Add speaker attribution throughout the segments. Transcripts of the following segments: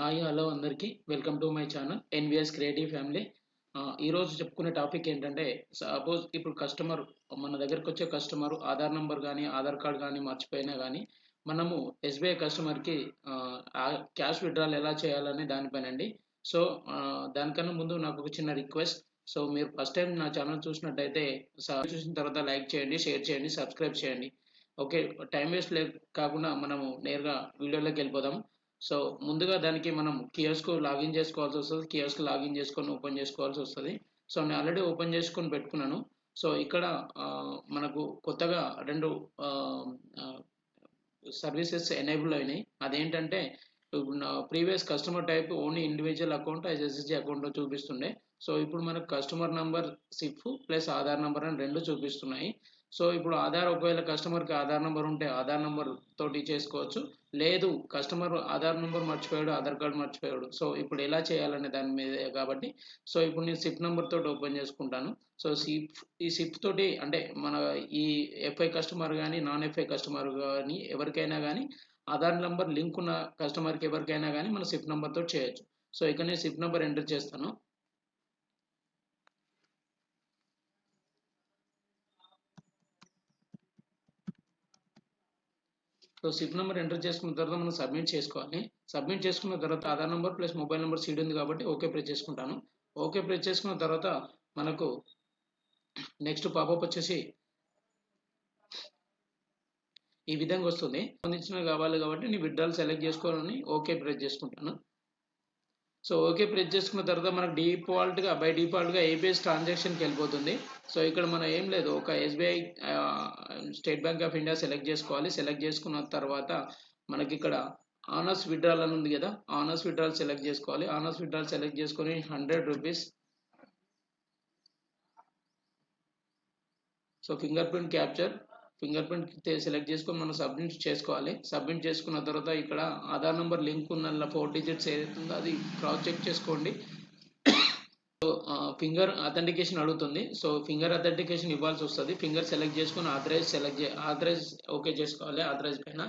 Speaker 1: Hi hello అందరికీ. Welcome to my channel NVS creative family ఈరోజు చెప్పుకునే టాపిక్ ఏంటంటే సపోజ్ ఇప్పుడు కస్టమర్ మన దగ్గరకు వచ్చే కస్టమర్ ఆధార్ నెంబర్ కానీ ఆధార్ కార్డ్ కానీ మర్చిపోయినా కానీ మనము ఎస్బీఐ కస్టమర్కి క్యాష్ విడ్రాల్ ఎలా చేయాలని దానిపైన అండి సో దానికన్నా ముందు నాకు ఒక చిన్న రిక్వెస్ట్ సో మీరు ఫస్ట్ టైం నా ఛానల్ చూసినట్టయితే చూసిన తర్వాత లైక్ చేయండి షేర్ చేయండి సబ్స్క్రైబ్ చేయండి. ఓకే టైం వేస్ట్ లే కాకుండా మనము నేరుగా వీడియోలోకి వెళ్ళిపోదాం. సో ముందుగా దానికి మనం కియోస్కు లాగిన్ చేసుకోవాల్సి వస్తుంది కియోస్క్ లాగిన్ చేసుకొని ఓపెన్ చేసుకోవాల్సి వస్తుంది. సో నేను ఆల్రెడీ ఓపెన్ చేసుకొని పెట్టుకున్నాను. సో ఇక్కడ మనకు కొత్తగా రెండు సర్వీసెస్ ఎనేబుల్ అయినాయి. అదేంటంటే ఇప్పుడు previous customer type only individual account SSG అకౌంట్లో చూపిస్తుండే. సో ఇప్పుడు మనకు customer number CIF plus Aadhaar number అని రెండు చూపిస్తున్నాయి. సో ఇప్పుడు ఆధార్ ఒకవేళ కస్టమర్కి ఆధార్ నెంబర్ ఉంటే ఆధార్ నెంబర్ తోటి చేసుకోవచ్చు. లేదు కస్టమర్ ఆధార్ నెంబర్ మర్చిపోయాడు ఆధార్ కార్డు మర్చిపోయాడు. సో ఇప్పుడు ఎలా చేయాలనే దాని మీద కాబట్టి సో ఇప్పుడు నేను సిప్ నెంబర్ తోటి ఓపెన్ చేసుకుంటాను. సో సిప్ ఈ సిప్ తోటి అంటే మన ఈ ఎఫ్ఐ కస్టమర్ కానీ నాన్ ఎఫ్ఐ కస్టమర్ కానీ ఎవరికైనా కానీ ఆధార్ నెంబర్ లింక్ ఉన్న కస్టమర్కి ఎవరికైనా కానీ మన సిప్ నెంబర్తో చేయొచ్చు. సో ఇక్కడ నేను సిప్ నెంబర్ ఎంటర్ చేస్తాను. సో సిప్ నెంబర్ ఎంటర్ చేసుకున్న తర్వాత మనం సబ్మిట్ చేసుకోవాలి. సబ్మిట్ చేసుకున్న తర్వాత Aadhaar number plus mobile number seed ఉంది కాబట్టి ఓకే ప్రెస్ చేసుకుంటాను. ఓకే ప్రెస్ చేసుకున్న తర్వాత మనకు నెక్స్ట్ పాపప్ వచ్చేసి ఈ విధంగా వస్తుంది. సంబంధించినవి కావాలి కాబట్టి నేను విడ్డాలు సెలెక్ట్ చేసుకోవాలని ఓకే ప్రెస్ చేసుకుంటాను. సో ఓకే ప్రెస్ చేసుకున్న తర్వాత మనకు డిఫాల్ట్గా బై డిఫాల్ట్గా ఏపీఎస్ ట్రాన్సాక్షన్కి వెళ్ళిపోతుంది. సో ఇక్కడ మనం ఏం లేదు ఒక SBI state bank of India select చేసుకోవాలి. సెలెక్ట్ చేసుకున్న తర్వాత మనకి ఇక్కడ ఆనర్స్ విడ్రాల్ అని ఉంది కదా ఆనర్స్ విడ్రాల్ సెలెక్ట్ చేసుకోవాలి. ఆనర్స్ విడ్రాల్ సెలెక్ట్ చేసుకొని hundred rupees. So finger print capture. Finger print select చేసుకొని మనం సబ్మిట్ చేసుకోవాలి. సబ్మిట్ చేసుకున్న తర్వాత ఇక్కడ ఆధార్ నెంబర్ లింక్ ఉన్న ఫోర్ డిజిట్స్ ఏదైతుందో అది క్రాస్ చెక్ చేసుకోండి. సో ఫింగర్ అథెంటికేషన్ అడుగుతుంది. సో ఫింగర్ అథెంటికేషన్ ఇవ్వాల్సి వస్తుంది. ఫింగర్ సెలెక్ట్ చేసుకొని ఆథరైజ్ సెలెక్ట్ చే ఆథరైజ్ ఓకే చేసుకోవాలి ఆథరైజ్ పైన.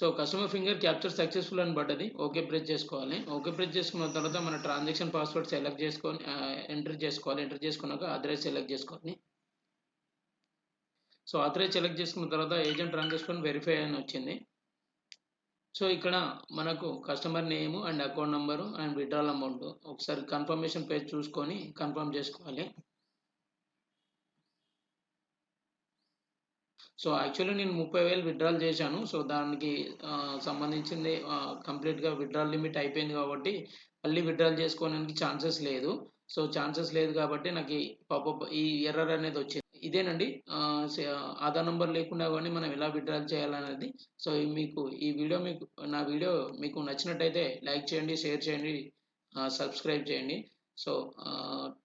Speaker 1: So customer finger capture successful అని పడ్డది. ఓకే ప్రెస్ చేసుకోవాలి. ఓకే ప్రెస్ చేసుకున్న తర్వాత మన ట్రాన్సాక్షన్ పాస్వర్డ్ సెలెక్ట్ చేసుకొని ఎంటర్ చేసుకోవాలి. ఎంటర్ చేసుకున్నాక ఆథరైజ్ సెలెక్ట్ చేసుకోవాలి. సో ఆథరైజ్ సెలెక్ట్ చేసుకున్న తర్వాత ఏజెంట్ ట్రాన్సాక్షన్ వెరిఫై అని వచ్చింది. సో ఇక్కడ మనకు customer name and account number and withdrawal amount ఒకసారి కన్ఫర్మేషన్ పేజ్ చూసుకొని కన్ఫర్మ్ చేసుకోవాలి. సో యాక్చువల్లీ నేను ముప్పై వేలు విత్డ్రాల్ చేశాను. సో దానికి సంబంధించింది కంప్లీట్గా విత్డ్రాల్ లిమిట్ అయిపోయింది కాబట్టి మళ్ళీ విత్డ్రాల్ చేసుకోవడానికి ఛాన్సెస్ లేదు. సో ఛాన్సెస్ లేదు కాబట్టి నాకు పాప పాపప్ ఈ ఎర్రర్ అనేది వచ్చింది. ఇదేనండి సే- ఆధార్ నెంబర్ లేకుండా కానీ మనం ఎలా విత్డ్రాల్ చేయాలనేది. సో మీకు ఈ వీడియో మీకు నా వీడియో మీకు నచ్చినట్టయితే లైక్ చేయండి షేర్ చేయండి సబ్స్క్రైబ్ చేయండి. సో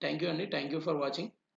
Speaker 1: థ్యాంక్ యూ అండి. Thank you for watching.